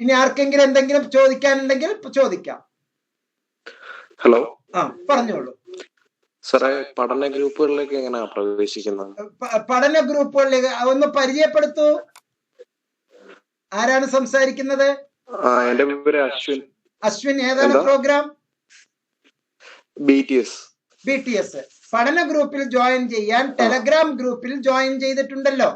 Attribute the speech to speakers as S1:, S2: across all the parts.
S1: ഇനി ആർക്കെങ്കിലും എന്തെങ്കിലും ചോദിക്കാനുണ്ടെങ്കിൽ ചോദിക്കാം.
S2: ഹലോ
S1: ആ പറഞ്ഞോളൂ.
S2: സാറേ പഠന ഗ്രൂപ്പുകളിലേക്ക് എങ്ങനെയാ പ്രവേശിക്കുന്നത്?
S1: പഠന ഗ്രൂപ്പുകളിലേക്ക് ഒന്ന് പരിചയപ്പെടുത്തൂ. ആരാണ് സംസാരിക്കുന്നത്?
S2: എന്റെ പേര് അശ്വിൻ.
S1: അശ്വിൻ ഏതാണ് programme?
S2: B T S
S1: B T S പഠന ഗ്രൂപ്പിൽ ജോയിൻ ചെയ്യാൻ ടെലഗ്രാം ഗ്രൂപ്പിൽ ജോയിൻ ചെയ്തിട്ടുണ്ടല്ലോ.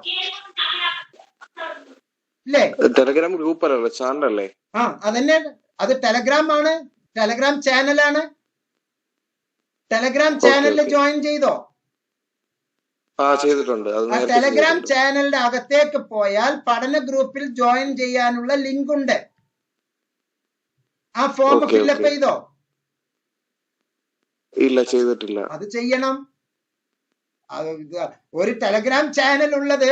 S1: അല്ലേ
S2: ടെലഗ്രാം ഗ്രൂപ്പ് അല്ലല്ലോ ചാനൽ അല്ലേ
S1: ആ അതന്നെ. അത് ടെലഗ്രാം ആണ് ടെലഗ്രാം ചാനലാണ്. ടെലഗ്രാം ചാനലിൽ ജോയിൻ ചെയ്തോ?
S2: ആ ചെയ്തിട്ടുണ്ട്.
S1: ടെലഗ്രാം ചാനലിന്റെ അകത്തേക്ക് പോയാൽ പഠന ഗ്രൂപ്പിൽ ജോയിൻ ചെയ്യാനുള്ള ലിങ്ക് ഉണ്ട് ആ ഫോം ഫില്ലപ്പ് ചെയ്തോ?
S2: ഇല്ല ചെയ്തിട്ടില്ല.
S1: അത് ചെയ്യണം. ഒരു ടെലഗ്രാം ചാനൽ ഉള്ളത്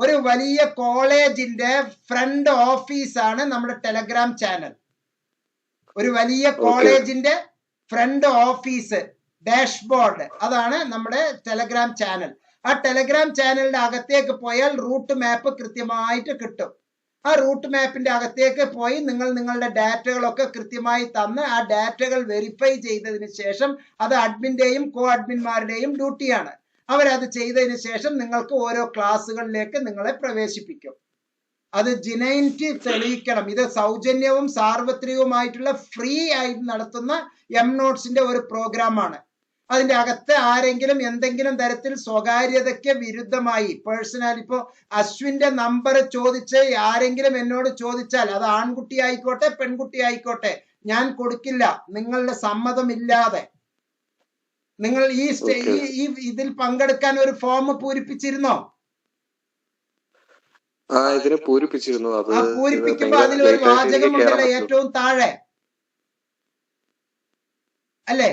S1: ഒരു വലിയ കോളേജിന്റെ ഫ്രണ്ട് ഓഫീസാണ് നമ്മുടെ ടെലഗ്രാം ചാനൽ. ഒരു വലിയ കോളേജിന്റെ ഫ്രണ്ട് ഓഫീസ് ഡാഷ്ബോർഡ്. അതാണ് നമ്മുടെ ടെലഗ്രാം ചാനൽ. ആ ടെലഗ്രാം ചാനലിന്റെ അകത്തേക്ക് പോയാൽ റൂട്ട് മാപ്പ് കൃത്യമായിട്ട് കിട്ടും. ആ റൂട്ട് മാപ്പിന്റെ അകത്തേക്ക് പോയി നിങ്ങൾ നിങ്ങളുടെ ഡാറ്റകളൊക്കെ കൃത്യമായി തന്ന് ആ ഡാറ്റകൾ വെരിഫൈ ചെയ്തതിന് ശേഷം അത് അഡ്മിന്റെയും കോ അഡ്മിന്മാരുടെയും ഡ്യൂട്ടിയാണ് അവരത് ചെയ്തതിന് ശേഷം നിങ്ങൾക്ക് ഓരോ ക്ലാസ്സുകളിലേക്ക് നിങ്ങളെ പ്രവേശിപ്പിക്കും. അത് ജിനൈന്റി തെളിയിക്കണം. ഇത് സൗജന്യവും സാർവത്രികവുമായിട്ടുള്ള ഫ്രീ ആയി നടത്തുന്ന എം നോട്ട്സിന്റെ ഒരു പ്രോഗ്രാമാണ് അതിന്റെ അകത്ത് ആരെങ്കിലും എന്തെങ്കിലും തരത്തിൽ സ്വകാര്യതയ്ക്ക് വിരുദ്ധമായി പേഴ്സണൽ ഇപ്പോ അശ്വിന്റെ നമ്പർ ചോദിച്ച് ആരെങ്കിലും എന്നോട് ചോദിച്ചാൽ അത് ആൺകുട്ടി ആയിക്കോട്ടെ പെൺകുട്ടി ആയിക്കോട്ടെ ഞാൻ കൊടുക്കില്ല നിങ്ങളുടെ സമ്മതമില്ലാതെ. നിങ്ങൾ ഈ ഈ- ഇതിൽ പങ്കെടുക്കാൻ ഒരു ഫോം പൂരിപ്പിച്ചിരുന്നോ?
S2: ആ ഇതിനെ പൂരിപ്പിച്ചിരുന്നു. അത്
S1: പൂരിപ്പിക്കുമ്പോ അതിലൊരു
S2: വാചകമുണ്ടല്ലോ
S1: വാചകം
S2: എനിക്ക്
S1: ഉണ്ടല്ലോ ഏറ്റവും താഴെ. അല്ലേ?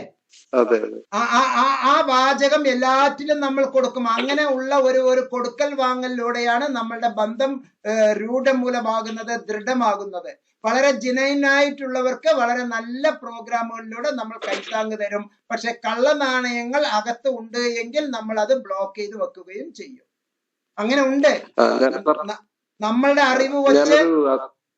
S1: ആ- വാചകം എല്ലാറ്റിലും നമ്മൾ കൊടുക്കും. അങ്ങനെ ഉള്ള ഒരു ഒരു കൊടുക്കൽ വാങ്ങലിലൂടെയാണ് നമ്മളുടെ ബന്ധം രൂഢം രൂഢമൂലമാകുന്നത് ദൃഢമാകുന്നത്. വളരെ ജിനൈനായിട്ടുള്ളവർക്ക് വളരെ നല്ല പ്രോഗ്രാമുകളിലൂടെ നമ്മൾ കൈത്താങ്ങ് തരും. പക്ഷെ കള്ള നാണയങ്ങൾ അകത്ത് ഉണ്ട് എങ്കിൽ നമ്മൾ അത് ബ്ലോക്ക് ചെയ്ത് വെക്കുകയും ചെയ്യും. അങ്ങനെ ഉണ്ട്. നമ്മളുടെ അറിവ് വെച്ച്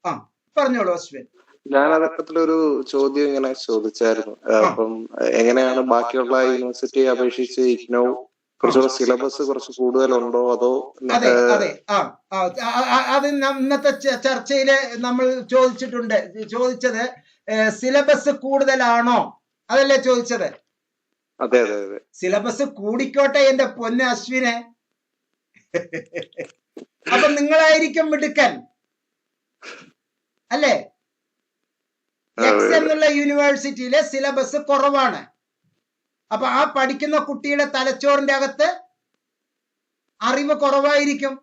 S1: ആ പറഞ്ഞോളൂ അശ്വിൻ.
S2: ഞാൻ അതൊക്കത്തിലൊരു ചോദ്യം ഇങ്ങനെ ചോദിച്ചായിരുന്നു. അപ്പം എങ്ങനെയാണ് ബാക്കിയുള്ള യൂണിവേഴ്സിറ്റി അപേക്ഷിച്ച് ഇഗ്നോ കുറച്ചുകൂടെ സിലബസ് കുറച്ച് കൂടുതലുണ്ടോ അതോ
S1: അതെ അതെ. ആ അത് ഇന്നത്തെ ചർച്ചയിൽ നമ്മൾ ചോദിച്ചിട്ടുണ്ട്. ചോദിച്ചത് സിലബസ് കൂടുതലാണോ? അതല്ലേ ചോദിച്ചത്?
S2: അതെ അതെ അതെ.
S1: സിലബസ് കൂടിക്കോട്ടെ എന്റെ പൊന്ന് അശ്വിനെ. അപ്പൊ നിങ്ങളായിരിക്കും മിടുക്കൻ. അല്ലേ? എക്സ് എന്നുള്ള യൂണിവേഴ്സിറ്റിയിലെ സിലബസ് കുറവാണ്. അപ്പൊ ആ പഠിക്കുന്ന കുട്ടിയുടെ തലച്ചോറിന്റെ അകത്ത് അറിവ് കുറവായിരിക്കും.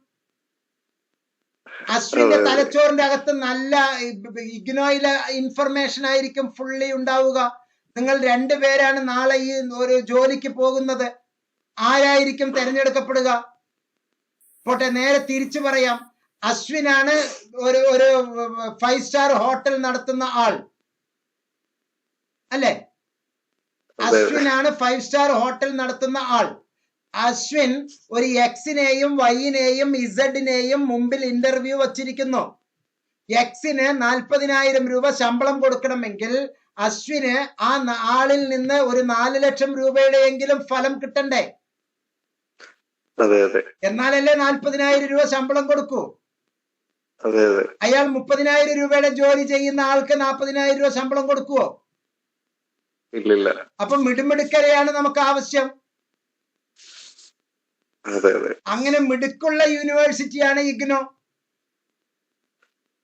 S1: അശ്വിന്റെ. തലച്ചോറിന്റെ അകത്ത് നല്ല ഇഗ്നോയിലെ ഇൻഫർമേഷൻ ആയിരിക്കും ഫുള്ളി ഉണ്ടാവുക. നിങ്ങൾ രണ്ടുപേരാണ് നാളെ ഈ ഒരു ജോലിക്ക് പോകുന്നത്. ആരായിരിക്കും തെരഞ്ഞെടുക്കപ്പെടുക? പോട്ടെ നേരെ തിരിച്ചു പറയാം. അശ്വിനാണ് ഒരു ഒരു ഫൈവ് സ്റ്റാർ ഹോട്ടൽ നടത്തുന്ന ആൾ. അല്ലേ?
S2: അശ്വിൻ ആണ്
S1: അശ്വിനാണ് ഫൈവ് സ്റ്റാർ ഹോട്ടൽ നടത്തുന്ന ആൾ. അശ്വിൻ ഒരു എക്സിനെയും വൈനെയും ഇസഡിനെയും മുമ്പിൽ ഇന്റർവ്യൂ വച്ചിരിക്കുന്നു. എക്സിന് നാൽപ്പതിനായിരം രൂപ ശമ്പളം കൊടുക്കണമെങ്കിൽ അശ്വിന് ആ ആളിൽ നിന്ന് ഒരു നാല് ലക്ഷം രൂപയുടെയെങ്കിലും ഫലം കിട്ടണ്ടേ? എന്നാലല്ലേ നാൽപ്പതിനായിരം രൂപ ശമ്പളം കൊടുക്കൂ? അയാൾ മുപ്പതിനായിരം രൂപയുടെ ജോലി ചെയ്യുന്ന ആൾക്ക് നാൽപ്പതിനായിരം രൂപ ശമ്പളം കൊടുക്കുവോ?
S2: ഇല്ലില്ല.
S1: അപ്പൊ മിടുമിടുക്കരെയാണ് നമുക്ക് ആവശ്യം അങ്ങനെ മിടുക്കുള്ള യൂണിവേഴ്സിറ്റിയാണ് ഇഗ്നോ.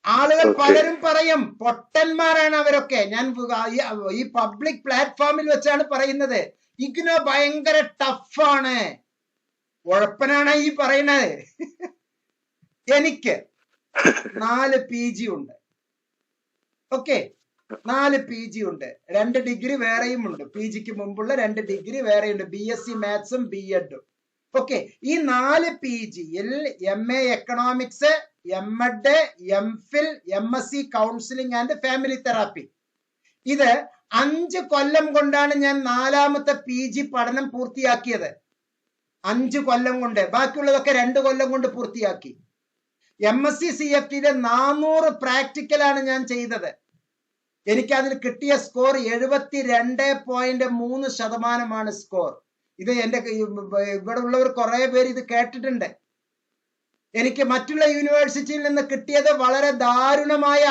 S1: ആളുകൾ പലരും പറയും പൊട്ടന്മാരാണ് അവരൊക്കെ. ഞാൻ ഈ- ഈ പബ്ലിക് പ്ലാറ്റ്ഫോമിൽ വെച്ചാണ് പറയുന്നത്. ഇഗ്നോ ഭയങ്കര ടഫാണ്. ഉഴപ്പനാണ് ഈ പറയുന്നത്. എനിക്ക് നാല് പി ജി ഉണ്ട്. ഓക്കെ. നാല് പി ജി ഉണ്ട്. രണ്ട് ഡിഗ്രി വേറെയും ഉണ്ട്. പി ജിക്ക് മുമ്പുള്ള രണ്ട് ഡിഗ്രി വേറെയുണ്ട്. ബി എസ് സി മാത്സും ബി എഡും ഓക്കെ ഈ നാല് പി ജിയിൽ M A economics M Ed M Phil M S C counselling and family therapy ഇത് അഞ്ച് കൊല്ലം കൊണ്ടാണ് ഞാൻ നാലാമത്തെ പി ജി പഠനം പൂർത്തിയാക്കിയത്. അഞ്ച് കൊല്ലം കൊണ്ട്. ബാക്കിയുള്ളതൊക്കെ രണ്ട് കൊല്ലം കൊണ്ട് പൂർത്തിയാക്കി. M S C C F ടിയിലെ നാനൂറ് പ്രാക്ടിക്കലാണ് ഞാൻ ചെയ്തത്. എനിക്ക് അതിൽ കിട്ടിയ സ്കോർ എഴുപത്തി രണ്ട് പോയിന്റ് മൂന്ന് ശതമാനമാണ് സ്കോർ ഇത് എന്റെ ഇവിടെ ഉള്ളവർ കുറെ പേര് ഇത് കേട്ടിട്ടുണ്ട്. എനിക്ക് മറ്റുള്ള യൂണിവേഴ്സിറ്റിയിൽ നിന്ന് കിട്ടിയത് വളരെ ദാരുണമായ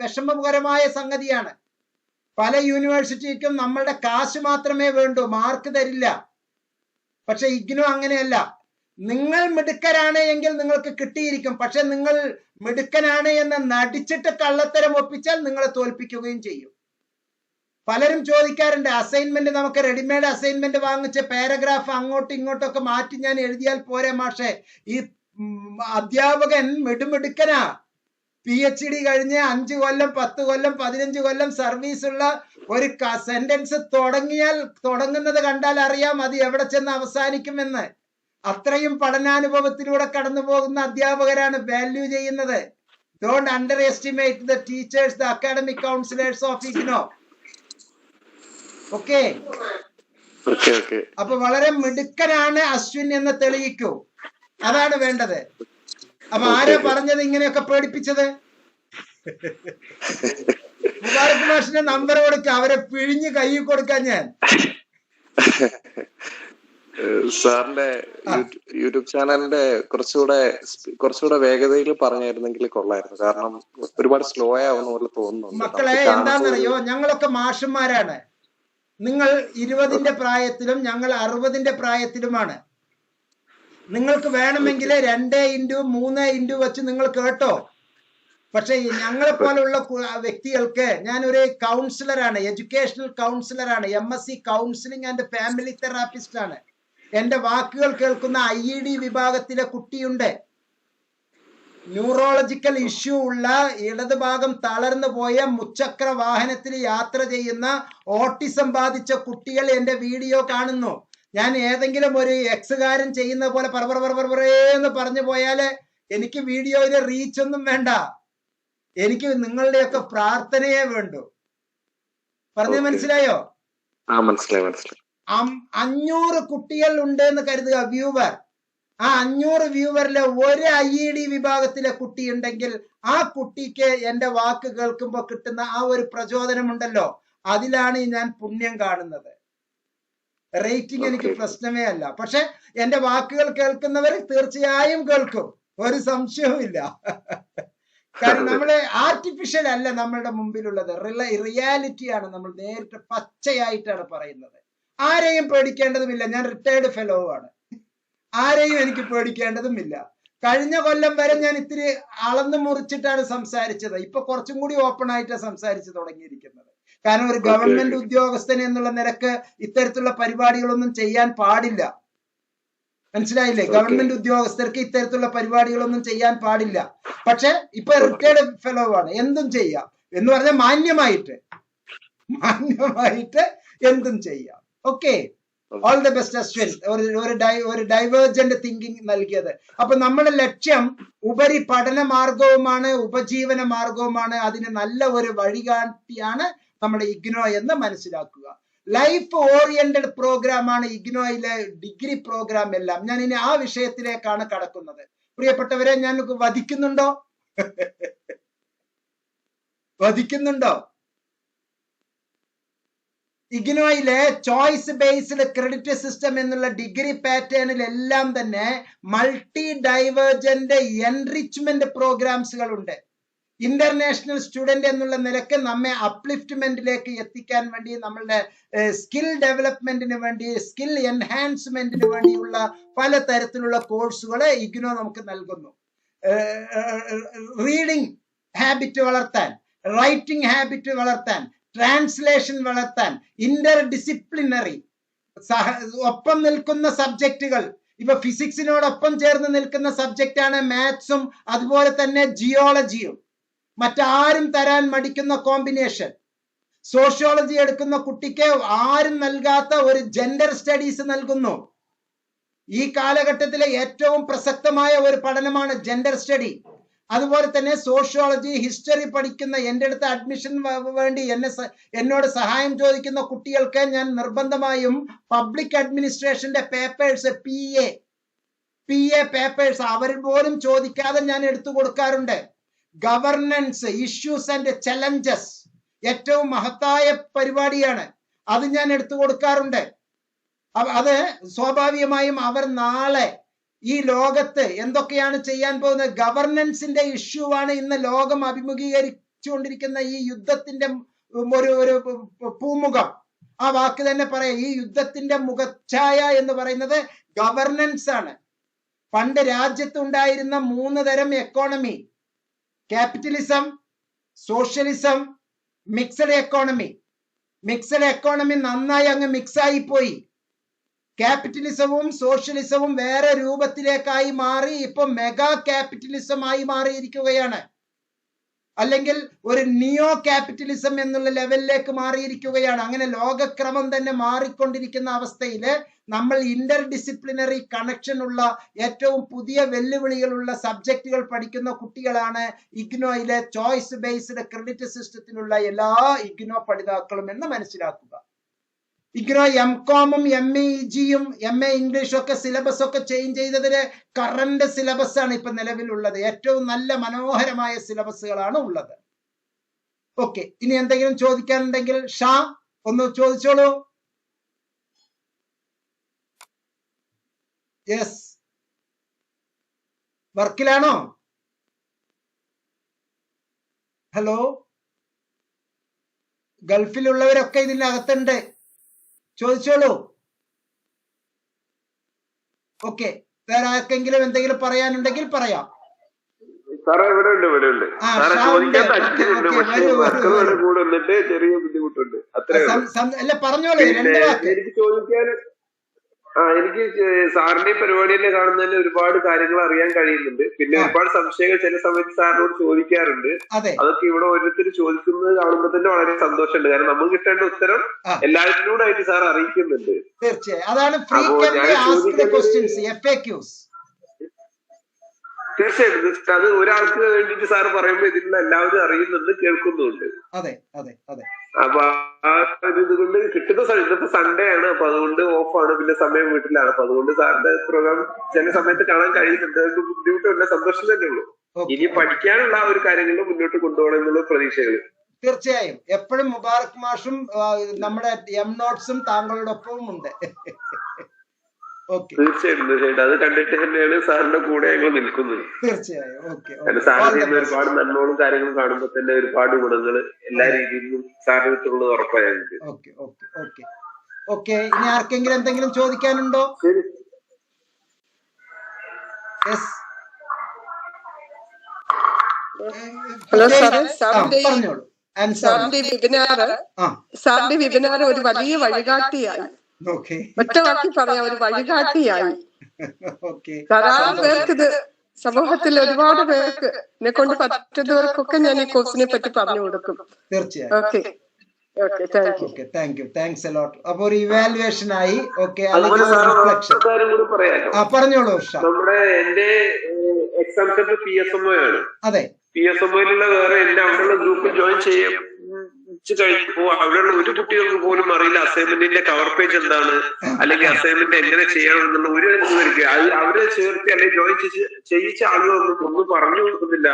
S1: വിഷമകരമായ സംഗതിയാണ്. പല യൂണിവേഴ്സിറ്റിക്കും നമ്മളുടെ കാശ് മാത്രമേ വേണ്ടൂ മാർക്ക് തരില്ല. പക്ഷെ ഇഗ്നോ അങ്ങനെയല്ല. നിങ്ങൾ മിടുക്കരാണ് എങ്കിൽ നിങ്ങൾക്ക് കിട്ടിയിരിക്കും. പക്ഷെ നിങ്ങൾ മിടുക്കനാണ് എന്ന് നടിച്ചിട്ട് കള്ളത്തരം ഒപ്പിച്ചാൽ നിങ്ങളെ തോൽപ്പിക്കുകയും ചെയ്യും. പലരും ചോദിക്കാറുണ്ട് അസൈൻമെന്റ് നമുക്ക് റെഡിമെയ്ഡ് അസൈൻമെന്റ് വാങ്ങിച്ച് പാരഗ്രാഫ് അങ്ങോട്ടും ഇങ്ങോട്ടൊക്കെ മാറ്റി ഞാൻ എഴുതിയാൽ പോരെ മാഷെ? ഈ അധ്യാപകൻ മിടുമിടുക്കനാ. പി എച്ച് ഡി കഴിഞ്ഞ് അഞ്ച് കൊല്ലം പത്ത് കൊല്ലം പതിനഞ്ച് കൊല്ലം സർവീസ് ഉള്ള ഒരു സെന്റൻസ് തുടങ്ങിയാൽ തുടങ്ങുന്നത് കണ്ടാൽ അറിയാം അത് എവിടെ ചെന്ന് അവസാനിക്കുമെന്ന്. അത്രയും പഠനാനുഭവത്തിലൂടെ കടന്നു പോകുന്ന അധ്യാപകരാണ് വാല്യൂ ചെയ്യുന്നത്. Don't underestimate the teachers the academic counsellors of IGNOU okay അപ്പൊ വളരെ മിടുക്കനാണ് അശ്വിൻ എന്ന് തെളിയിക്കൂ. അതാണ് വേണ്ടത്. അപ്പൊ ആരാ പറഞ്ഞത് ഇങ്ങനെയൊക്കെ പേടിപ്പിച്ചത്? മുബാറക് മാഷിന്റെ നമ്പർ കൊടുക്ക. അവരെ പിഴിഞ്ഞ് കൈ കൊടുക്കാൻ ഞാൻ.
S2: സാറിന്റെ യൂട്യൂബ് ചാനലിന്റെ കുറച്ചുകൂടെ കുറച്ചുകൂടെ വേഗതയിൽ പറഞ്ഞായിരുന്നെങ്കിൽ കൊള്ളായിരുന്നു. കാരണം ഒരുപാട് സ്ലോ ആവുന്ന പോലെ തോന്നുന്നു
S1: മക്കളെ എന്താണെന്നറിയോ? ഞങ്ങളൊക്കെ മാഷന്മാരാണ്. നിങ്ങൾ ഇരുപതിന്റെ പ്രായത്തിലും ഞങ്ങൾ അറുപതിന്റെ പ്രായത്തിലുമാണ്. നിങ്ങൾക്ക് വേണമെങ്കിൽ രണ്ട് ഇന്റു മൂന്ന് ഇന്റു വെച്ച് നിങ്ങൾ കേട്ടോ. പക്ഷെ ഞങ്ങളെ പോലുള്ള വ്യക്തികൾക്ക് ഞാനൊരു കൗൺസിലറാണ് educational കൗൺസിലറാണ് M S C counselling and family therapist ആണ്. എന്റെ വാക്കുകൾ കേൾക്കുന്ന ഐ ഇ ഡി വിഭാഗത്തിലെ കുട്ടിയുണ്ട്. ന്യൂറോളജിക്കൽ ഇഷ്യൂ ഉള്ള ഇടതുഭാഗം തളർന്നു പോയ മുച്ചക്ര വാഹനത്തിൽ യാത്ര ചെയ്യുന്ന ഓട്ടിസം ബാധിച്ച കുട്ടികൾ എന്റെ വീഡിയോ കാണുന്നു. ഞാൻ ഏതെങ്കിലും ഒരു എക്സുകാരൻ ചെയ്യുന്ന പോലെ പറ പറ പറ പറ എന്ന് പറഞ്ഞു പോയാൽ എനിക്ക് വീഡിയോയിൽ റീച്ച് ഒന്നും വേണ്ട. എനിക്ക് നിങ്ങളുടെയൊക്കെ പ്രാർത്ഥനയെ വേണ്ടു. പറഞ്ഞു മനസ്സിലായോ?
S2: ആ മനസ്സിലായി മനസ്സിലായി.
S1: അഞ്ഞൂറ് കുട്ടികൾ ഉണ്ട് എന്ന് കരുതുക വ്യൂവർ ആ അഞ്ഞൂറ് വ്യൂവറിലെ ഒരു ഐ ഇ ഡി വിഭാഗത്തിലെ കുട്ടി ഉണ്ടെങ്കിൽ ആ കുട്ടിക്ക് എന്റെ വാക്ക് കേൾക്കുമ്പോൾ കിട്ടുന്ന ആ ഒരു പ്രചോദനം ഉണ്ടല്ലോ അതിലാണ് ഞാൻ പുണ്യം കാണുന്നത്. റേറ്റിംഗ് എനിക്ക് പ്രശ്നമേ അല്ല. പക്ഷെ എന്റെ വാക്കുകൾ കേൾക്കുന്നവർ തീർച്ചയായും കേൾക്കും. ഒരു സംശയവുമില്ല. കാരണം നമ്മളെ ആർട്ടിഫിഷ്യൽ അല്ല നമ്മളുടെ മുമ്പിലുള്ളത്. റിയാലിറ്റിയാണ് നമ്മൾ നേരിട്ട് പച്ചയായിട്ടാണ് പറയുന്നത്. ആരെയും പേടിക്കേണ്ടതുമില്ല. ഞാൻ റിട്ടയർഡ് ഫെലോ ആണ്. ആരെയും എനിക്ക് പേടിക്കേണ്ടതുമില്ല. കഴിഞ്ഞ കൊല്ലം വരെ ഞാൻ ഇത്തിരി അളന്നു മുറിച്ചിട്ടാണ് സംസാരിച്ചത്. ഇപ്പൊ കുറച്ചും കൂടി ഓപ്പൺ ആയിട്ടാണ് സംസാരിച്ചു തുടങ്ങിയിരിക്കുന്നത്. കാരണം ഒരു ഗവൺമെന്റ് ഉദ്യോഗസ്ഥൻ എന്നുള്ള നിരക്ക് ഇത്തരത്തിലുള്ള പരിപാടികളൊന്നും ചെയ്യാൻ പാടില്ല. മനസ്സിലായില്ലേ? ഗവൺമെന്റ് ഉദ്യോഗസ്ഥർക്ക് ഇത്തരത്തിലുള്ള പരിപാടികളൊന്നും ചെയ്യാൻ പാടില്ല. പക്ഷെ ഇപ്പൊ റിട്ടയർഡ് ഫെലോ ആണ്. എന്തും ചെയ്യാം. എന്ന് പറഞ്ഞാൽ മാന്യമായിട്ട്. മാന്യമായിട്ട് എന്തും ചെയ്യാം. Okay all the best Ashwin ഒരു ഒരു ഡൈ ഒരു ഡൈവേർജന്റ് തിങ്കിങ് നൽകിയത്. അപ്പൊ നമ്മുടെ ലക്ഷ്യം ഉപരി പഠന മാർഗവുമാണ് ഉപജീവന മാർഗവുമാണ് അതിന് നല്ല ഒരു വഴികാട്ടിയാണ് നമ്മുടെ ഇഗ്നോ എന്ന് മനസ്സിലാക്കുക. ലൈഫ് ഓറിയന്റഡ് പ്രോഗ്രാം ആണ് ഇഗ്നോയിലെ ഡിഗ്രി പ്രോഗ്രാം എല്ലാം. ഞാൻ ഇനി ആ വിഷയത്തിലേക്കാണ് കടക്കുന്നത്. പ്രിയപ്പെട്ടവരെ ഞാൻ വധിക്കുന്നുണ്ടോ? വധിക്കുന്നുണ്ടോ? ഇഗ്നോയിലെ ചോയ്സ് ബേസ്ഡ് ക്രെഡിറ്റ് സിസ്റ്റം എന്നുള്ള ഡിഗ്രി പാറ്റേണിൽ എല്ലാം തന്നെ മൾട്ടി ഡൈവേർജന്റ് എൻറിച്ച്മെന്റ് പ്രോഗ്രാംസുകൾ ഉണ്ട് ഇന്റർനാഷണൽ സ്റ്റുഡന്റ് എന്നുള്ള നിലയ്ക്ക് നമ്മെ അപ്ലിഫ്റ്റ്മെന്റിലേക്ക് എത്തിക്കാൻ വേണ്ടി നമ്മളുടെ സ്കിൽ ഡെവലപ്മെന്റിന് വേണ്ടി സ്കിൽ എൻഹാൻസ്മെന്റിന് വേണ്ടിയുള്ള പല തരത്തിലുള്ള കോഴ്സുകൾ ഇഗ്നോ നമുക്ക് നൽകുന്നു. റീഡിംഗ് ഹാബിറ്റ് വളർത്താൻ റൈറ്റിംഗ് ഹാബിറ്റ് വളർത്താൻ ട്രാൻസ്ലേഷൻ വളർത്താൻ ഇന്റർ ഡിസിപ്ലിനറി സഹ ഒപ്പം നിൽക്കുന്ന സബ്ജക്റ്റുകൾ ഇപ്പൊ ഫിസിക്സിനോടൊപ്പം ചേർന്ന് നിൽക്കുന്ന സബ്ജക്റ്റ് ആണ് മാത്സും അതുപോലെ തന്നെ ജിയോളജിയും മറ്റാരും തരാൻ മടിക്കുന്ന കോമ്പിനേഷൻ സോഷ്യോളജി എടുക്കുന്ന കുട്ടിക്ക് ആരും നൽകാത്ത ഒരു ജെൻഡർ സ്റ്റഡീസ് നൽകുന്നു. ഈ കാലഘട്ടത്തിലെ ഏറ്റവും പ്രസക്തമായ ഒരു പഠനമാണ് ജെൻഡർ സ്റ്റഡി അതുപോലെ തന്നെ സോഷ്യോളജി ഹിസ്റ്ററി പഠിക്കുന്ന എന്റെ അടുത്ത് അഡ്മിഷൻ വേണ്ടി എന്നെ എന്നോട് സഹായം ചോദിക്കുന്ന കുട്ടികൾക്ക് ഞാൻ നിർബന്ധമായും public അഡ്മിനിസ്ട്രേഷന്റെ papers P A P A papers അവർ പോലും ചോദിക്കാതെ ഞാൻ എടുത്തു കൊടുക്കാറുണ്ട്. ഗവർണൻസ് ഇഷ്യൂസ് ആൻഡ് ചലഞ്ചസ് ഏറ്റവും മഹത്തായ പരിപാടിയാണ്. അത് ഞാൻ എടുത്തു കൊടുക്കാറുണ്ട്. അത് സ്വാഭാവികമായും അവർ നാളെ ഈ ലോകത്ത് എന്തൊക്കെയാണ് ചെയ്യാൻ പോകുന്നത്? ഗവർണൻസിന്റെ ഇഷ്യൂ ആണ് ഇന്ന് ലോകം അഭിമുഖീകരിച്ചുകൊണ്ടിരിക്കുന്ന ഈ യുദ്ധത്തിന്റെ ഒരു ഒരു പൂമുഖം. ആ വാക്ക് തന്നെ പറയാം. ഈ യുദ്ധത്തിന്റെ മുഖച്ഛായ എന്ന് പറയുന്നത് ഗവർണൻസ് ആണ്. പണ്ട് രാജ്യത്തുണ്ടായിരുന്ന മൂന്ന് തരം economy capitalism socialism mixed economy mixed economy നന്നായി അങ്ങ് മിക്സ് ആയി പോയി. ക്യാപിറ്റലിസവും സോഷ്യലിസവും വേറെ രൂപത്തിലേക്കായി മാറി ഇപ്പൊ മെഗാ ക്യാപിറ്റലിസം ആയി മാറിയിരിക്കുകയാണ്. അല്ലെങ്കിൽ ഒരു നിയോ ക്യാപിറ്റലിസം എന്നുള്ള ലെവലിലേക്ക് മാറിയിരിക്കുകയാണ്. അങ്ങനെ ലോകക്രമം തന്നെ മാറിക്കൊണ്ടിരിക്കുന്ന അവസ്ഥയിൽ നമ്മൾ ഇന്റർ ഡിസിപ്ലിനറി കണക്ഷൻ ഉള്ള ഏറ്റവും പുതിയ വെല്ലുവിളികളുള്ള സബ്ജക്റ്റുകൾ പഠിക്കുന്ന കുട്ടികളാണ് ഇഗ്നോയിലെ ചോയ്സ് ബേസ്ഡ് ക്രെഡിറ്റ് സിസ്റ്റത്തിലുള്ള എല്ലാ ഇഗ്നോ പഠിതാക്കളും എന്ന് മനസ്സിലാക്കുക. ഇഗ്നോ എം കോമും എം എ ജിയും എം എ ഇംഗ്ലീഷും ഒക്കെ സിലബസ് ഒക്കെ ചേഞ്ച് ചെയ്തതിന് കറണ്ട് സിലബസ് ആണ് ഇപ്പൊ നിലവിലുള്ളത്. ഏറ്റവും നല്ല മനോഹരമായ സിലബസുകളാണ് ഉള്ളത്. ഓക്കെ ഇനി എന്തെങ്കിലും ചോദിക്കാനുണ്ടെങ്കിൽ ഷാ ഒന്ന് ചോദിച്ചോളൂ. യെസ് വർക്കിലാണോ? ഹലോ ഗൾഫിലുള്ളവരൊക്കെ ഇതിനകത്തുണ്ട്. ചോദിച്ചോളൂ. ഓക്കെ. വേറെ ആർക്കെങ്കിലും എന്തെങ്കിലും പറയാനുണ്ടെങ്കിൽ പറയാം.
S3: സാറേ ഇവിടെ ഉണ്ട് ഇവിടെ ഉണ്ട്. സാറേ ചോദിക്കാൻ താല്പര്യമുണ്ട് പക്ഷേ. കൂടെ വന്നിട്ട് ചെറിയ ബുദ്ധിമുട്ടുണ്ട്. അത്രേ
S1: അല്ല പറഞ്ഞോളൂ രണ്ട് വാക്ക്.
S3: എനിക്ക് ചോദിക്കാൻ ആ എനിക്ക് സാറിന്റെ പരിപാടിയിൽ കാണുന്നതിൽ ഒരുപാട് കാര്യങ്ങൾ അറിയാൻ കഴിയുന്നുണ്ട്. പിന്നെ ഒരുപാട് സംശയങ്ങൾ ചില സമയത്ത് സാറിനോട് ചോദിക്കാറുണ്ട്. അതൊക്കെ ഇവിടെ ഓരോരുത്തർ ചോദിക്കുന്നത് കാണുമ്പോൾ തന്നെ വളരെ സന്തോഷമുണ്ട്. കാരണം നമ്മൾ കിട്ടേണ്ട ഉത്തരം. എല്ലാവരിലൂടായിട്ട് സാർ അറിയിക്കുന്നുണ്ട്.
S1: തീർച്ചയായും. അതാണ്
S3: തീർച്ചയായിട്ടും അത് ഒരാൾക്ക് വേണ്ടിയിട്ട് സാർ പറയുമ്പോൾ ഇതിലുള്ള എല്ലാവരും അറിയുന്നുണ്ട് കേൾക്കുന്നുണ്ട്
S1: അതെ അതെ അതെ.
S3: അപ്പൊ ആ ഇതുകൊണ്ട് കിട്ടുന്ന സമയം ഇന്നത്തെ സൺഡേ ആണ്. അപ്പൊ അതുകൊണ്ട് ഓഫാണ് പിന്നെ സമയം വീട്ടിലാണ്. അപ്പൊ അതുകൊണ്ട് സാറിന്റെ പ്രോഗ്രാം ചില സമയത്ത് കാണാൻ കഴിയുന്നുണ്ട്. അതുകൊണ്ട് ബുദ്ധിമുട്ടില്ല സന്തോഷം തന്നെ ഉള്ളൂ. ഇനി പഠിക്കാനുള്ള ആ ഒരു കാര്യങ്ങൾ മുന്നോട്ട് കൊണ്ടുപോകണം എന്നുള്ള പ്രതീക്ഷകൾ.
S1: തീർച്ചയായും. എപ്പോഴും മുബാറക് മാഷും നമ്മുടെ എം നോട്ട്സും താങ്കളോടൊപ്പവും ഉണ്ട്.
S3: തീർച്ചയായിട്ടും തീർച്ചയായിട്ടും. അത് കണ്ടിട്ട് തന്നെയാണ് സാറിന്റെ കൂടെ ഞങ്ങൾ നിൽക്കുന്നത്.
S1: തീർച്ചയായും. ഓക്കെ
S3: സാർ സാറിന് ചെയ്യുന്ന ഒരുപാട് നന്മകളും കാര്യങ്ങളും കാണുമ്പോൾ തന്നെ ഒരുപാട് ഗുണങ്ങൾ എല്ലാ രീതിയിലും സാറിന് കിട്ടുള്ളത് ഉറപ്പാണ് ഞങ്ങൾക്ക്.
S1: Okay okay okay. ഓക്കെ ഇനി ആർക്കെങ്കിലും എന്തെങ്കിലും ചോദിക്കാനുണ്ടോ? യെസ്
S4: ഹലോ സാറേ. സാറിന്റെ
S1: പറഞ്ഞോളൂ. ആൻസർ
S4: സാറിന്റെ ഈ വെബിനാറ്
S1: ആ.
S4: സാറിന്റെ വെബിനാർ ഒരു വലിയ വഴികാട്ടിയായി. ഒറ്റ വാക്കി പറയാം ഒരു വഴികാട്ടിയായി.
S1: ഓക്കെ.
S4: ധാരാളം പേർക്ക് ഇത് സമൂഹത്തിൽ ഒരുപാട് പേർക്ക് എന്നെ കൊണ്ട് പറ്റുന്നവർക്കൊക്കെ ഞാൻ ഈ കോഴ്സിനെ പറ്റി പറഞ്ഞു കൊടുക്കും.
S1: തീർച്ചയായും.
S4: Okay. Okay. Thank you.
S1: Okay thanks a lot അപ്പൊ ഒരു ഇവാലുവേഷൻ ആയി ഓക്കെ പറഞ്ഞോളൂ
S3: നമ്മുടെ എന്റെ exam centre P S M O ആണ്.
S1: അതെ.
S3: പി എസ് എം ഒയിലുള്ള വേറെ എന്റെ അവിടെയുള്ള ഗ്രൂപ്പ് ജോയിൻ ചെയ്യാൻ കഴിഞ്ഞപ്പോ അവിടെയുള്ള ഒരു കുട്ടികൾക്ക് പോലും അറിയില്ല അസൈൻമെന്റിന്റെ കവർ പേജ് എന്താണ് അല്ലെങ്കിൽ അസൈൻമെന്റ് എങ്ങനെ ചെയ്യണം എന്നുള്ള ഒരു അത് അവരെ ചേർത്ത് അല്ലെങ്കിൽ ജോയിൻ ചെയ്യിച്ച ആളുകളൊന്നും ഒന്നും പറഞ്ഞു കൊടുക്കുന്നില്ല.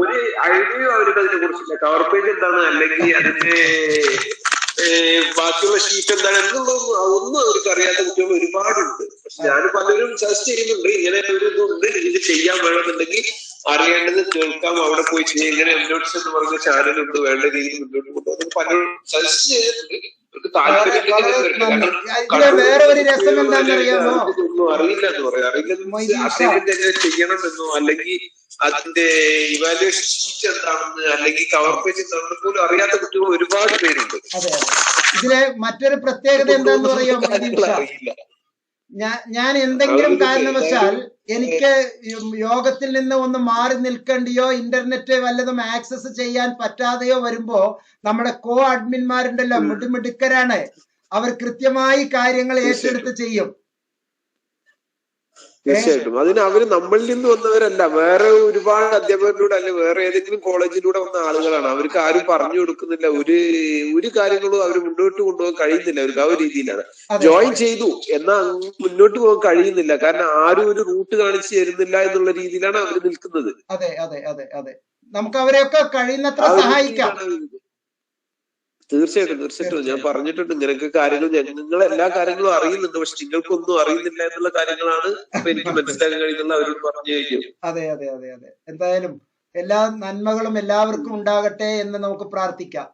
S3: ഒരു ഐഡിയ അവർക്ക് അതിനെ കുറിച്ചില്ല. കവർ പേജ് എന്താണ് അല്ലെങ്കിൽ അതിന്റെ ബാക്കിയുള്ള ഷീറ്റ് എന്താണ് എന്നുള്ളതൊന്നും ഒന്നും അവർക്ക് അറിയാത്ത കുട്ടികൾ ഒരുപാടുണ്ട്. പക്ഷെ ഞാൻ പലരും സജസ്റ്റ് ചെയ്യുന്നുണ്ട് ഇങ്ങനെ ഒരു ഇതുണ്ട് ഇത് ചെയ്യാൻ വേണമെന്നുണ്ടെങ്കിൽ അറിയേണ്ടത് കേൾക്കാം അവിടെ പോയി ചെയ്യാം ഇങ്ങനെ എംനോട്സ് എന്ന് പറഞ്ഞ ചാനലുണ്ട് വേണ്ട രീതിയിൽ മുന്നോട്ട് കൊണ്ടുപോകുന്നത് പലരും സജസ്റ്റ് ചെയ്തിട്ടുണ്ട്.
S1: വേറെ ഒരു രസം എന്താണെന്നറിയാമോ
S3: അറിയില്ല എന്ന് പറയാം. അറിയില്ല. അസൈൻമെന്റ് എങ്ങനെ ചെയ്യണമെന്നോ അല്ലെങ്കിൽ അതിന്റെ ഇവാലുവേഷൻ ഷീറ്റ് എന്താണെന്ന് അല്ലെങ്കിൽ കവർ പേജ് എന്താണെന്ന് പോലും അറിയാത്ത കുട്ടികൾ ഒരുപാട് പേരുണ്ട്.
S1: ഇതിലെ മറ്റൊരു പ്രത്യേകത എന്താന്ന് പറയാമോ
S3: അറിയില്ല.
S1: ഞാൻ ഞാൻ എന്തെങ്കിലും കാരണവശാൽ എനിക്ക് യോഗത്തിൽ നിന്ന് ഒന്ന് മാറി നിൽക്കേണ്ടിയോ ഇന്റർനെറ്റ് വല്ലതും ആക്സസ് ചെയ്യാൻ പറ്റാതെയോ വരുമ്പോ നമ്മുടെ കോ അഡ്മിന്മാരുണ്ടല്ലോ മിടുമിടുക്കരാണ്. അവർ കൃത്യമായി കാര്യങ്ങൾ ഏറ്റെടുത്ത് ചെയ്യും.
S3: തീർച്ചയായിട്ടും. അതിന് അവർ നമ്മളിൽ നിന്ന് വന്നവരല്ല. വേറെ ഒരുപാട് അധ്യാപകരിലൂടെ അല്ലെ വേറെ ഏതെങ്കിലും കോളേജിലൂടെ വന്ന ആളുകളാണ്. അവർക്ക് ആരും പറഞ്ഞു കൊടുക്കുന്നില്ല. ഒരു ഒരു കാര്യങ്ങളും അവർ മുന്നോട്ട് കൊണ്ടുപോകാൻ കഴിയുന്നില്ല. അവർക്ക് ആ ഒരു രീതിയിലാണ്. ജോയിൻ ചെയ്തു. എന്നാൽ മുന്നോട്ട് പോകാൻ കഴിയുന്നില്ല. കാരണം ആരും ഒരു റൂട്ട് കാണിച്ചു തരുന്നില്ല എന്നുള്ള രീതിയിലാണ് അവർ നിൽക്കുന്നത്.
S1: അതെ അതെ അതെ അതെ. നമുക്ക് അവരെയൊക്കെ കഴിയുന്നത്ര സഹായിക്കാം.
S3: തീർച്ചയായിട്ടും തീർച്ചയായിട്ടും. ഞാൻ പറഞ്ഞിട്ടുണ്ട് നിനക്ക് കാര്യങ്ങൾ നിങ്ങൾ എല്ലാ കാര്യങ്ങളും അറിയുന്നുണ്ട് പക്ഷെ നിങ്ങൾക്കൊന്നും അറിയുന്നില്ല എന്നുള്ള കാര്യങ്ങളാണ് എനിക്ക് മനസ്സിലാക്കാൻ കഴിയുന്നത് അവരോട് പറഞ്ഞു കഴിഞ്ഞു.
S1: അതെ അതെ അതെ അതെ. എന്തായാലും എല്ലാ നന്മകളും എല്ലാവർക്കും ഉണ്ടാകട്ടെ എന്ന് നമുക്ക് പ്രാർത്ഥിക്കാം.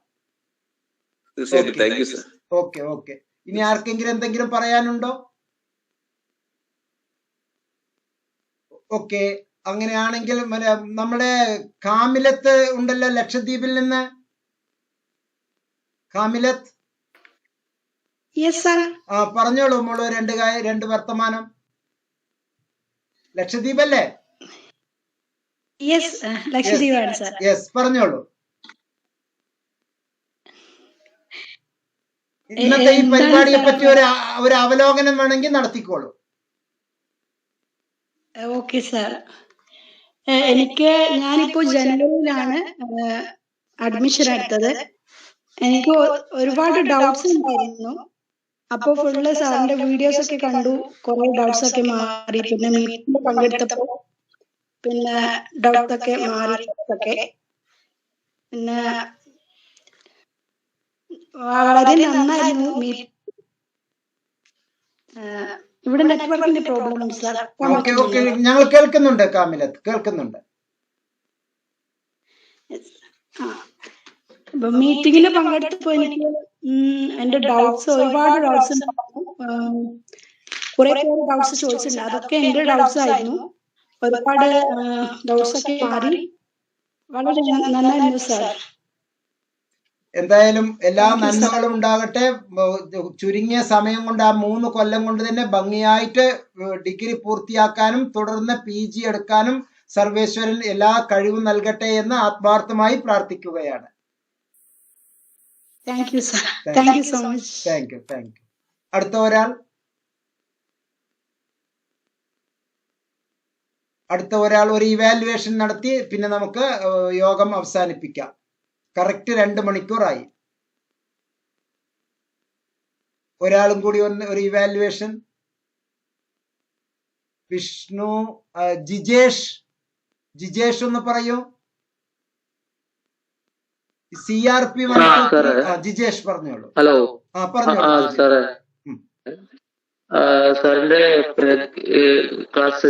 S3: തീർച്ചയായിട്ടും.
S1: Okay.
S3: Thank you sir
S1: okay okay. ഇനി ആർക്കെങ്കിലും എന്തെങ്കിലും പറയാനുണ്ടോ? ഓക്കെ. അങ്ങനെയാണെങ്കിൽ നമ്മുടെ കാമിലത്ത് ഉണ്ടല്ലോ ലക്ഷദ്വീപിൽ നിന്ന്? കാമിലത്ത്.
S5: യെസ് സാർ
S1: ആ പറഞ്ഞോളൂ മോൾ രണ്ട് രണ്ട് വർത്തമാനം. ലക്ഷദ്വീപ് അല്ലേ?
S5: യെസ് ലക്ഷദ്വീപാണ് സാർ
S1: യെസ് പറഞ്ഞോളൂ. ഇന്നത്തെ ഈ പരിപാടിയെ പറ്റി ഒരു ഒരു അവലോകനം വേണമെങ്കിൽ നടത്തിക്കോളൂ.
S5: ഓക്കെ സാർ എനിക്ക് ഞാനിപ്പോ ജനുവരിയിലാണ് അഡ്മിഷൻ എടുത്തത്. എനിക്ക് ഒരുപാട് ഡൗട്ട്സ് ഉണ്ടായിരുന്നു. അപ്പൊ ഫുള്ള് സാറിന്റെ വീഡിയോസ് ഒക്കെ കണ്ടു. കുറെ ഡൗട്ട്സ് ഒക്കെ മാറി. പിന്നെ മീറ്റിംഗ് പങ്കെടുത്തപ്പോ പിന്നെ ഡൗട്ട്സ് ഒക്കെ മാറി ഒക്കെ പിന്നെ വളരെ നന്നായിരുന്നു മീറ്റ് ഇവിടെ നെറ്റ്വർക്കിന്റെ പ്രോബ്ലം ഉണ്ട് സർ.
S1: Okay okay. ഞങ്ങൾ കേൾക്കുന്നുണ്ട് കാമിലത്ത്. കേൾക്കുന്നുണ്ട്.
S5: അപ്പൊ മീറ്റിംഗിൽ പങ്കെടുത്തപ്പോ എനിക്ക് എന്റെ ഡൗട്ട്സ് ഒരുപാട് ഡൗട്ട്സ് കുറെ പേര് ഡൗട്ട്സ് ചോദിച്ചിട്ടുണ്ട്. അതൊക്കെ എന്റെ ഡൗട്ട്സ് ആയിരുന്നു. ഒരുപാട് ഡൗട്ട്സ് ഒക്കെ മാറി. വളരെ നന്നായിരുന്നു സാർ.
S1: എന്തായാലും എല്ലാ നന്മകളും ഉണ്ടാകട്ടെ. ചുരുങ്ങിയ സമയം കൊണ്ട് ആ മൂന്ന് കൊല്ലം കൊണ്ട് തന്നെ ഭംഗിയായിട്ട് ഡിഗ്രി പൂർത്തിയാക്കാനും തുടർന്ന് പി ജി എടുക്കാനും സർവേശ്വരൻ എല്ലാ കഴിവും നൽകട്ടെ എന്ന് ആത്മാർത്ഥമായി പ്രാർത്ഥിക്കുകയാണ്.
S5: Thank you sir thank you so much
S1: thank you thank you അടുത്ത ഒരാൾ. അടുത്ത ഒരാൾ ഒരു ഇവാലുവേഷൻ നടത്തി. പിന്നെ നമുക്ക് യോഗം അവസാനിപ്പിക്കാം. കറക്റ്റ് രണ്ട് മണിക്കൂറായി. ഒരാളും കൂടി ഒന്ന് ഒരു ഇവാലുവേഷൻ വിഷ്ണു ജിജേഷ്. ജിജേഷ് ഒന്ന് പറയൂ. C R P. ജിജേഷ് പറഞ്ഞോളൂ.
S6: ഹലോ.
S1: ആ പറഞ്ഞോളൂ.
S6: സാറേ. സാറിന്റെ ക്ലാസ്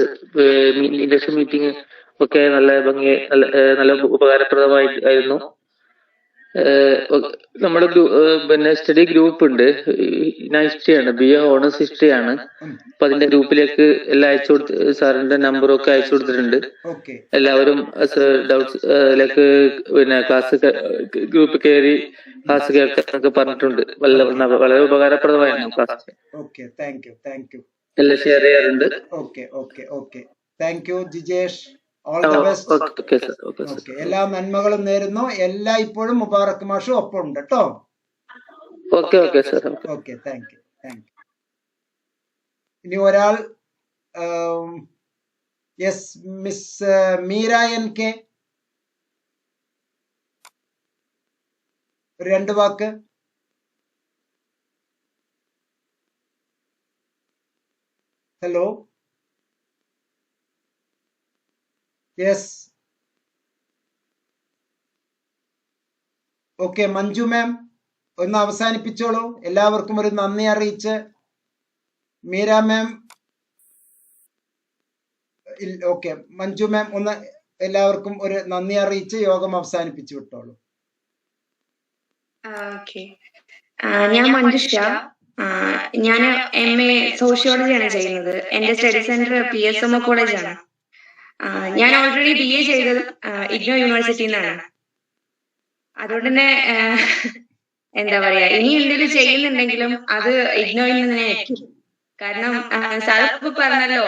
S6: ഇൻഡസ്ട്രി മീറ്റിംഗ് ഒക്കെ നല്ല ഭംഗി നല്ല ഏ, നല്ല ഉപകാരപ്രദമായി ആയിരുന്നു ഏ, ഒ- നമ്മുടെ പിന്നെ സ്റ്റഡി ഗ്രൂപ്പ് ഉണ്ട് ഞാൻ ഹിസ്റ്ററി ആണ് ബി എ ഓണേഴ്സ്
S1: ഹിസ്റ്ററിയാണ്
S6: അപ്പൊ അതിന്റെ ഗ്രൂപ്പിലേക്ക് എല്ലാം അയച്ചു കൊടുത്ത് സാറിന്റെ നമ്പറൊക്കെ ഒക്കെ അയച്ചു കൊടുത്തിട്ടുണ്ട്. എല്ലാവരും ഡൗട്ട്സ് ലേക്ക് പിന്നെ ക്ലാസ് ഗ്രൂപ്പ് കയറി ക്ലാസ് കേൾക്കാനൊക്കെ പറഞ്ഞിട്ടുണ്ട്. വളരെ വളരെ ഉപകാരപ്രദമായിരുന്നു ക്ലാസ്. എല്ലാം ഷെയർ ചെയ്യാറുണ്ട്.
S1: Okay okay okay. Thank you Jijesh. All the best
S6: okay sir okay sir
S1: okay എല്ലാ നന്മകളും നേരുന്നു. എല്ലാ ഇപ്പോഴും മുബാറക് മാഷും ഒപ്പം ഉണ്ട് കേട്ടോ
S6: okay okay sir okay
S1: okay thank you thank you ഇനി ഒരാൾ yes miss Meera N K. രണ്ട് വാക്ക്. Hello yes okay Manju ma'am ഒന്ന് അവസാനിപ്പിച്ചോളൂ. എല്ലാവർക്കും ഒരു നന്ദി അറിയിച്ച്. Meera ma'am okay Manju ma'am ഒന്ന് എല്ലാവർക്കും ഒരു നന്ദി അറിയിച്ച് യോഗം അവസാനിപ്പിച്ചു വിട്ടോളൂ.
S7: ഞാൻ മഞ്ജുഷ. ഞാൻ എം എ സോഷ്യോളജിയാണ് ചെയ്യുന്നത്. എന്റെ study centre P S M O കോളേജാണ് ഞാൻ ഓൾറെഡി ബി എ ചെയ്തത് ഇഗ്നോ യൂണിവേഴ്സിറ്റിയിൽ നിന്നാണ് അതുകൊണ്ട് തന്നെ എന്താ പറയാ ഇനി എന്തെങ്കിലും ചെയ്യുന്നുണ്ടെങ്കിലും അത് ഇഗ്നോയിൽ നിന്ന് കാരണം സാർ ഇപ്പൊ പറഞ്ഞല്ലോ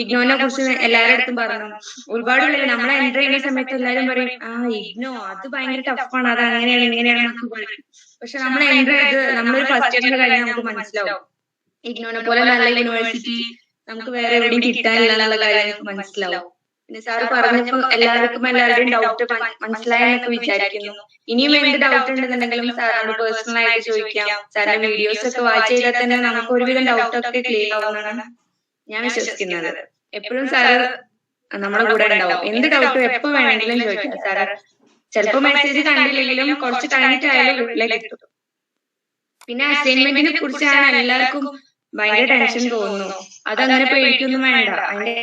S7: ഇഗ്നോനെ കുറിച്ച് എല്ലാവരുടെ അടുത്തും പറഞ്ഞു. ഒരുപാട് പേര് നമ്മളെ എന്റർ ചെയ്യുന്ന സമയത്ത് എല്ലാരും പറയും ആ ഇഗ്നോ അത് ഭയങ്കര ടഫാണ് അത് അങ്ങനെയാണ് ഇങ്ങനെയാണ് എന്നൊക്കെ പറയും. പക്ഷെ നമ്മൾ എന്റർ ചെയ്ത് നമ്മളൊരു ഫസ്റ്റ് ഇയറിൽ കഴിഞ്ഞാൽ നമുക്ക് മനസ്സിലാവും. ഇഗ്നോനെ പോലെ നല്ല യൂണിവേഴ്സിറ്റി നമുക്ക് വേറെ എവിടെയും കിട്ടാനില്ല എന്നുള്ള കാര്യം നമുക്ക് മനസ്സിലാവും. പിന്നെ സാറ് പറഞ്ഞപ്പോ എല്ലാവർക്കും എല്ലാവരുടെയും ഡൗട്ട് മനസ്സിലായെന്നൊക്കെ വിചാരിക്കുന്നു. ഇനിയും എന്ത് ഡൗട്ട് ഉണ്ടെന്നുണ്ടെങ്കിലും സാറിനോട് പേഴ്സണൽ ആയിട്ട് ചോദിക്കാം. സാറിന്റെ വീഡിയോസ് ഒക്കെ വാച്ച് ചെയ്താൽ തന്നെ നമുക്ക് ഒരുവിധം ഡൗട്ട് ഒക്കെ ക്ലിയർ ആവുന്നതാണ് ഞാൻ വിശ്വസിക്കുന്നത്. എപ്പോഴും സാറ് നമ്മുടെ കൂടെ ഉണ്ടാവും. എന്ത് ഡൗട്ട് എപ്പോ വേണമെങ്കിലും ചോദിക്കാം. സാറ് ചിലപ്പോ മെസ്സേജ് കണ്ടില്ലെങ്കിലും കുറച്ച് കഴിഞ്ഞിട്ടായാലും റിപ്ലൈ കിട്ടും പിന്നെ അസൈൻമെന്റിനെ കുറിച്ചാണ് എല്ലാവർക്കും ഭയങ്കര ടെൻഷൻ തോന്നുന്നു. അതങ്ങനെ പേടിക്കൊന്നും വേണ്ട. അതിന്റെ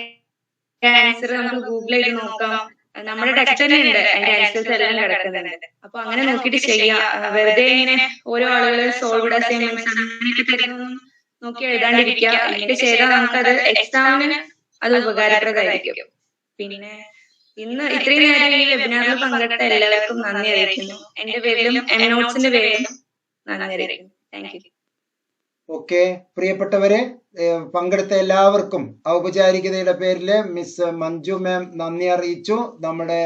S7: ആൻസർ നമുക്ക് ഗൂഗിൾ ചെയ്ത് നോക്കാം. നമ്മുടെ ടെക്സ്റ്റ് തന്നെ ഉണ്ട്. അതിന്റെ ആൻസേഴ്സ് എല്ലാം കിടക്കുന്നുണ്ട് അപ്പൊ അങ്ങനെ നോക്കിയിട്ട് ചെയ്യാം. വെറുതെ ഇങ്ങനെ ഓരോ ആളുകൾ സോൾവ് അസൈൻമെന്റ്സ് അങ്ങനെയൊക്കെ തരുന്നു നോക്കി എഴുതാണ്ടിരിക്കുക. ഇങ്ങനെ ചെയ്താൽ നമുക്കത് എക്സാമിന് അത് ഉപകാരപ്രദമായിരിക്കും. പിന്നെ ഇന്ന് ഇത്രയും നേരം ഈ വെബിനാറിൽ പങ്കെടുത്ത എല്ലാവർക്കും നന്ദി അറിയിക്കുന്നു. എന്റെ പേരിലും എം നോട്ട്സിന്റെ പേരിലും നന്ദി അറിയിക്കുന്നു. താങ്ക് യു
S1: ഓക്കെ പ്രിയപ്പെട്ടവരെ പങ്കെടുത്ത എല്ലാവർക്കും ഔപചാരികതയുടെ പേരിൽ മിസ് മഞ്ജു മാം നന്ദി അറിയിച്ചു. നമ്മുടെ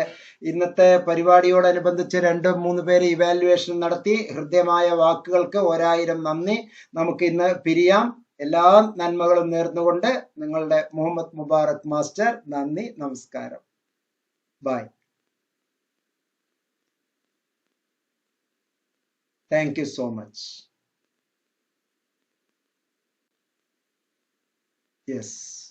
S1: ഇന്നത്തെ പരിപാടിയോടനുബന്ധിച്ച് രണ്ട് മൂന്ന് പേര് ഇവാലുവേഷൻ നടത്തി. ഹൃദ്യമായ വാക്കുകൾക്ക് ഒരായിരം നന്ദി. നമുക്ക് ഇന്ന് പിരിയാം. എല്ലാ നന്മകളും നേർന്നുകൊണ്ട് നിങ്ങളുടെ മുഹമ്മദ് മുബാറക് മാസ്റ്റർ നന്ദി നമസ്കാരം. Bye thank you so much Yes.